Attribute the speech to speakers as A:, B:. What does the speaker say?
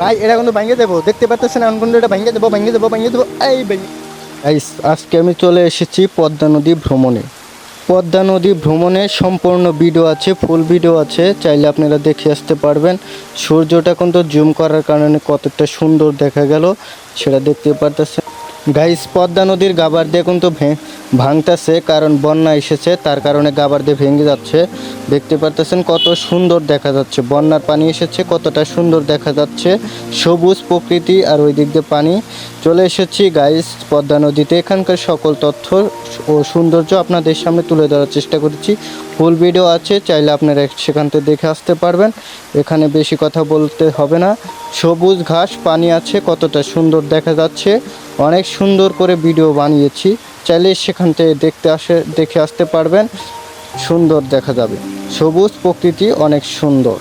A: ভাই, এটা কিন্তু ভাঙিয়ে দেবো। দেখতে পাচ্ছেন এখন কিন্তু এটা ভাঙিয়ে দেবো ভাঙিয়ে দেবো ভাঙিয়ে দেবো। এই ভেঙে গাইস আজকে আমি চলে এসেছি পদ্মা নদী ভ্রমণে। পদ্মা নদী ভ্রমণে সম্পূর্ণ ভিডিও আছে, ফুল ভিডিও আছে। চাইলে আপনারা দেখে আসতে পারবেন। সূর্যটা কিন্তু জুম করার কারণে কতটা সুন্দর দেখা গেল, সেটা দেখতে পারতেছেন। গাইস পদ্মা নদীর গাবার দিয়ে কিন্তু ভাঙতেছে কারণ বন্যা এসেছে, তার কারণে গাবার দিয়ে ভেঙে যাচ্ছে। দেখতে পারতেছেন কত সুন্দর দেখা যাচ্ছে। বন্যার পানি এসেছে, কতটা সুন্দর দেখা যাচ্ছে। সবুজ প্রকৃতি আর ওই দিক দিয়ে পানি। চলে এসেছি গাইস পদ্মা নদীতে। এখানকার সকল তথ্য ও সৌন্দর্য আপনাদের সামনে তুলে ধরার চেষ্টা করেছি। ফুল ভিডিও আছে, চাইলে আপনারা সেখান থেকে দেখে আসতে পারবেন। এখানে বেশি কথা বলতে হবে না। সবুজ ঘাস, পানি আছে, কতটা সুন্দর দেখা যাচ্ছে। অনেক সুন্দর করে ভিডিও বানিয়েছি। চাইলে সেখান থেকে দেখতে আসে, দেখে আসতে পারবেন। সুন্দর দেখা যাবে। সবুজ প্রকৃতি অনেক সুন্দর।